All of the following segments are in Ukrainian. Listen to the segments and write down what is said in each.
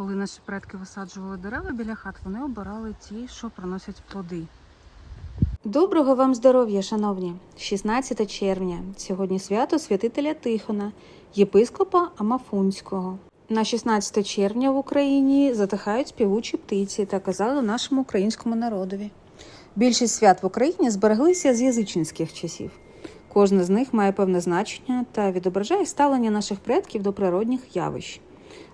Коли наші предки висаджували дерева біля хат, вони обирали ті, що приносять плоди. Доброго вам здоров'я, шановні! 16 червня. Сьогодні свято святителя Тихона, єпископа Амафунського. На 16 червня в Україні затихають співучі птиці та казали нашому українському народові. Більшість свят в Україні збереглися з язичницьких часів. Кожне з них має певне значення та відображає ставлення наших предків до природних явищ.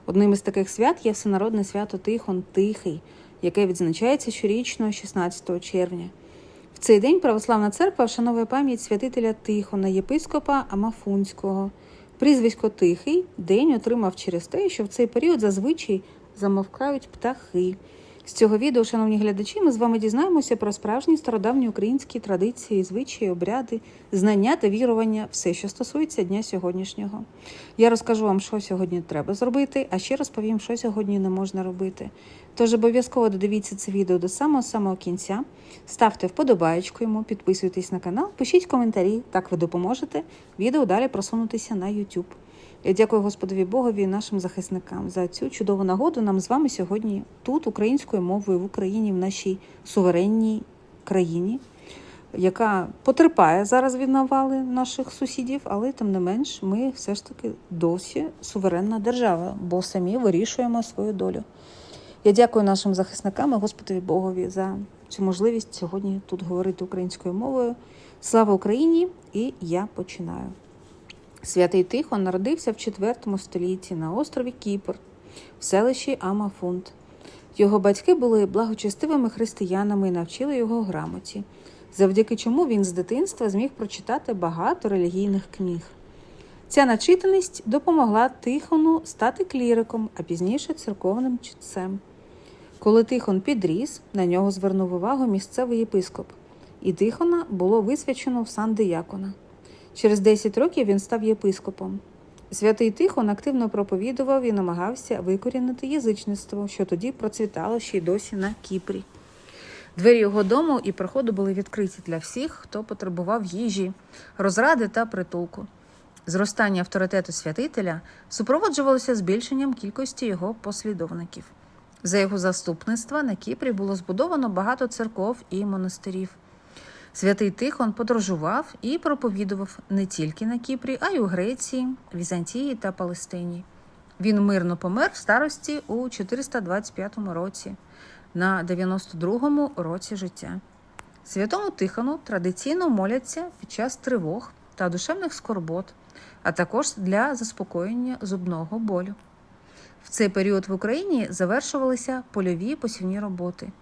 Одним із таких свят є всенародне свято Тихон Тихий, яке відзначається щорічно 16 червня. В цей день православна церква вшановує пам'ять святителя Тихона, єпископа Амафунського. Прізвисько Тихий день отримав через те, що в цей період зазвичай замовкають птахи. З цього відео, шановні глядачі, ми з вами дізнаємося про справжні стародавні українські традиції, звичаї, обряди, знання та вірування, все, що стосується дня сьогоднішнього. Я розкажу вам, що сьогодні треба зробити, а ще розповім, що сьогодні не можна робити. Тож обов'язково додивіться це відео до самого самого кінця. Ставте вподобаєчку йому, підписуйтесь на канал, пишіть коментарі, так ви допоможете відео далі просунутися на YouTube. Я дякую Господові Богові і нашим захисникам за цю чудову нагоду нам з вами сьогодні тут, українською мовою в Україні, в нашій суверенній країні, яка потерпає зараз від навали наших сусідів, але тим не менш, ми все ж таки досі суверенна держава, бо самі вирішуємо свою долю. Я дякую нашим захисникам і Господові Богові за цю можливість сьогодні тут говорити українською мовою. Слава Україні! І я починаю. Святий Тихон народився в IV столітті на острові Кіпр в селищі Амафунт. Його батьки були благочестивими християнами і навчили його грамоті, завдяки чому він з дитинства зміг прочитати багато релігійних книг. Ця начитаність допомогла Тихону стати кліриком, а пізніше церковним читцем. Коли Тихон підріс, на нього звернув увагу місцевий єпископ, і Тихона було висвячено в сан диякона. Через 10 років він став єпископом. Святий Тихон активно проповідував і намагався викорінити язичництво, що тоді процвітало ще й досі на Кіпрі. Двері його дому і приходу були відкриті для всіх, хто потребував їжі, розради та притулку. Зростання авторитету святителя супроводжувалося збільшенням кількості його послідовників. За його заступництва на Кіпрі було збудовано багато церков і монастирів. Святий Тихон подорожував і проповідував не тільки на Кіпрі, а й у Греції, Візантії та Палестині. Він мирно помер в старості у 425 році, на 92-му році життя. Святому Тихону традиційно моляться під час тривог та душевних скорбот, а також для заспокоєння зубного болю. В цей період в Україні завершувалися польові посівні роботи.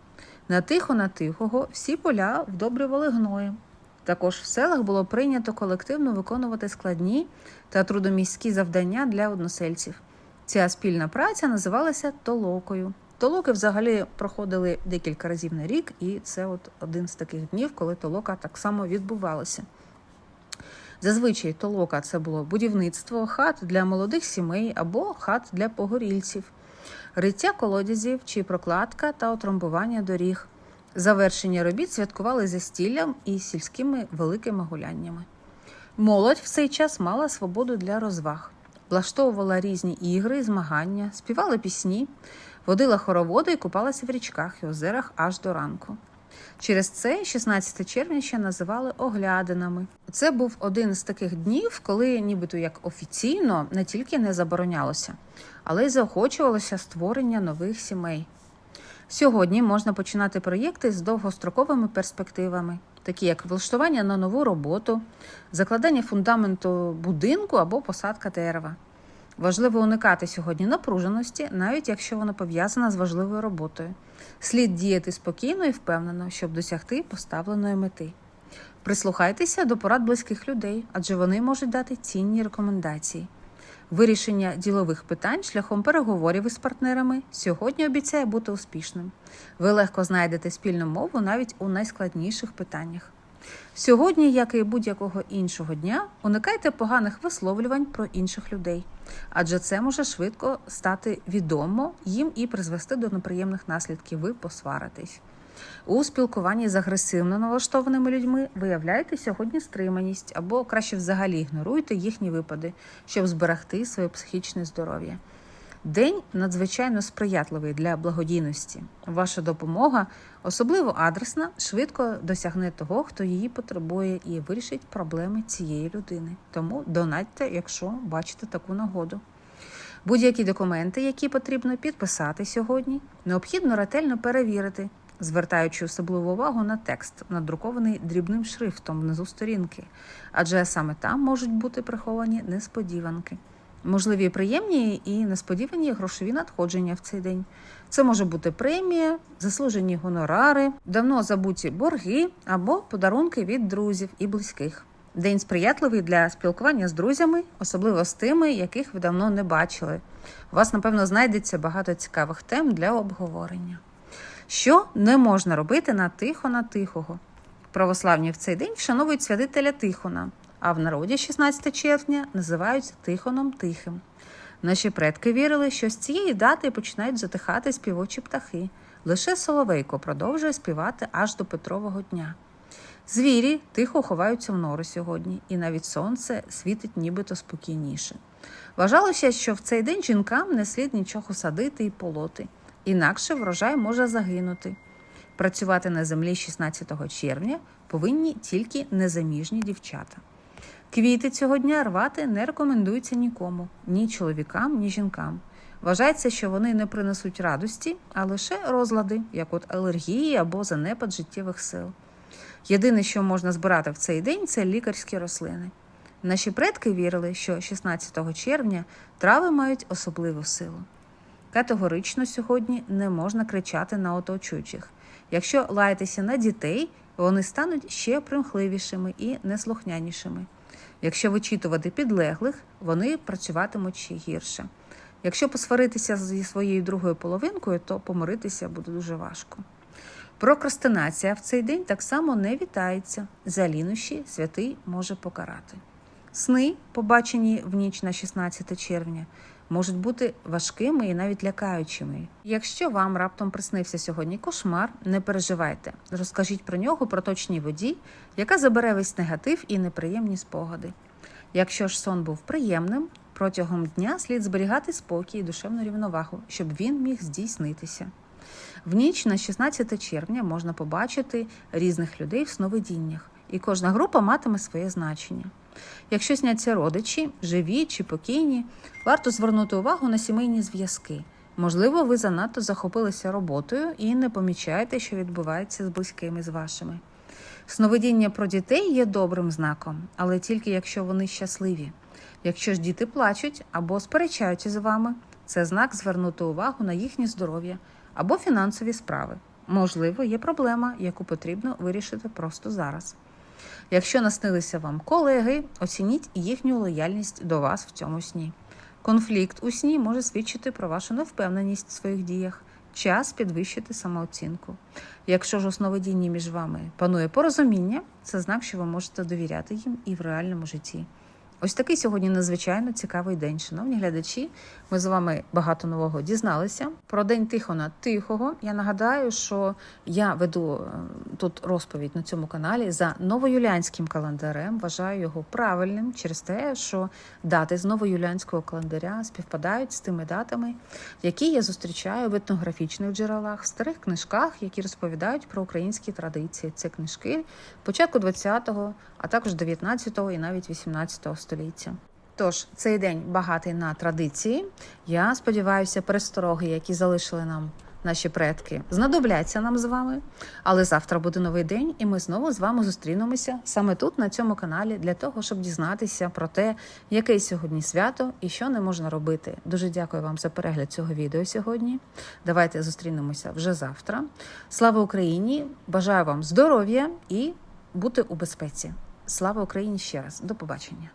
На тихо на тихого всі поля вдобрювали гноєм. Також в селах було прийнято колективно виконувати складні та трудоміські завдання для односельців. Ця спільна праця називалася толокою. Толоки взагалі проходили декілька разів на рік, і це от один з таких днів, коли толока так само відбувалася. Зазвичай толока це було будівництво хат для молодих сімей або хат для погорільців риття колодязів чи прокладка та отрамбування доріг. Завершення робіт святкували застіллям і сільськими великими гуляннями. Молодь в цей час мала свободу для розваг, влаштовувала різні ігри, змагання, співала пісні, водила хороводи і купалася в річках і озерах аж до ранку. Через це 16 червня ще називали оглядинами. Це був один з таких днів, коли нібито як офіційно не тільки не заборонялося, але й заохочувалося створення нових сімей. Сьогодні можна починати проєкти з довгостроковими перспективами, такі як влаштування на нову роботу, закладання фундаменту будинку або посадка дерева. Важливо уникати сьогодні напруженості, навіть якщо вона пов'язана з важливою роботою. Слід діяти спокійно і впевнено, щоб досягти поставленої мети. Прислухайтеся до порад близьких людей, адже вони можуть дати цінні рекомендації. Вирішення ділових питань шляхом переговорів із партнерами сьогодні обіцяє бути успішним. Ви легко знайдете спільну мову навіть у найскладніших питаннях. Сьогодні, як і будь-якого іншого дня, уникайте поганих висловлювань про інших людей, адже це може швидко стати відомо їм і призвести до неприємних наслідків. Ви посваритесь. У спілкуванні з агресивно налаштованими людьми виявляйте сьогодні стриманість або краще взагалі ігноруйте їхні випади, щоб зберегти своє психічне здоров'я. День надзвичайно сприятливий для благодійності. Ваша допомога, особливо адресна, швидко досягне того, хто її потребує, і вирішить проблеми цієї людини. Тому донатьте, якщо бачите таку нагоду. Будь-які документи, які потрібно підписати сьогодні, необхідно ретельно перевірити, звертаючи особливу увагу на текст, надрукований дрібним шрифтом внизу сторінки, адже саме там можуть бути приховані несподіванки. Можливі приємні і несподівані грошові надходження в цей день. Це може бути премія, заслужені гонорари, давно забуті борги або подарунки від друзів і близьких. День сприятливий для спілкування з друзями, особливо з тими, яких ви давно не бачили. У вас, напевно, знайдеться багато цікавих тем для обговорення. Що не можна робити на тихо на тихого? Православні в цей день вшановують святителя Тихона, а в народі 16 червня називають Тихоном Тихим. Наші предки вірили, що з цієї дати починають затихати співочі птахи. Лише Соловейко продовжує співати аж до Петрового дня. Звірі тихо ховаються в нори сьогодні, і навіть сонце світить нібито спокійніше. Вважалося, що в цей день жінкам не слід нічого садити і полоти, інакше врожай може загинути. Працювати на землі 16 червня повинні тільки незаміжні дівчата. Квіти цього дня рвати не рекомендується нікому, ні чоловікам, ні жінкам. Вважається, що вони не принесуть радості, а лише розлади, як от алергії або занепад життєвих сил. Єдине, що можна збирати в цей день, це лікарські рослини. Наші предки вірили, що 16 червня трави мають особливу силу. Категорично сьогодні не можна кричати на оточуючих. Якщо лаятися на дітей, вони стануть ще примхливішими і неслухнянішими. Якщо вичитувати підлеглих, вони працюватимуть ще гірше. Якщо посваритися зі своєю другою половинкою, то помиритися буде дуже важко. Прокрастинація в цей день так само не вітається. За лінощі святий може покарати. Сни, побачені в ніч на 16 червня, можуть бути важкими і навіть лякаючими. Якщо вам раптом приснився сьогодні кошмар, не переживайте. Розкажіть про нього проточній воді, яка забере весь негатив і неприємні спогади. Якщо ж сон був приємним, протягом дня слід зберігати спокій і душевну рівновагу, щоб він міг здійснитися. В ніч на 16 червня можна побачити різних людей в сновидіннях, і кожна група матиме своє значення. Якщо сняться родичі, живі чи покійні, варто звернути увагу на сімейні зв'язки. Можливо, ви занадто захопилися роботою і не помічаєте, що відбувається з близькими з вашими. Сновидіння про дітей є добрим знаком, але тільки якщо вони щасливі. Якщо ж діти плачуть або сперечаються з вами, це знак звернути увагу на їхнє здоров'я або фінансові справи. Можливо, є проблема, яку потрібно вирішити просто зараз. Якщо наснилися вам колеги, оцініть їхню лояльність до вас в цьому сні. Конфлікт у сні може свідчити про вашу невпевненість в своїх діях, час підвищити самооцінку. Якщо ж у між вами панує порозуміння, це знак, що ви можете довіряти їм і в реальному житті. Ось такий сьогодні надзвичайно цікавий день. Шановні глядачі, ми з вами багато нового дізналися. Про день Тихона Тихого. Я нагадаю, що я веду е, тут розповідь на цьому каналі за новоюліанським календарем. Вважаю його правильним через те, що дати з новоюліанського календаря співпадають з тими датами, які я зустрічаю в етнографічних джерелах, в старих книжках, які розповідають про українські традиції. Це книжки початку 20-го, а також 19-го і навіть 18-го століття. Тож цей день багатий на традиції. Я сподіваюся, перестороги, які залишили нам наші предки, знадобляться нам з вами. Але завтра буде новий день, і ми знову з вами зустрінемося саме тут, на цьому каналі, для того, щоб дізнатися про те, яке сьогодні свято і що не можна робити. Дуже дякую вам за перегляд цього відео сьогодні. Давайте зустрінемося вже завтра. Слава Україні! Бажаю вам здоров'я і бути у безпеці. Слава Україні ще раз. До побачення.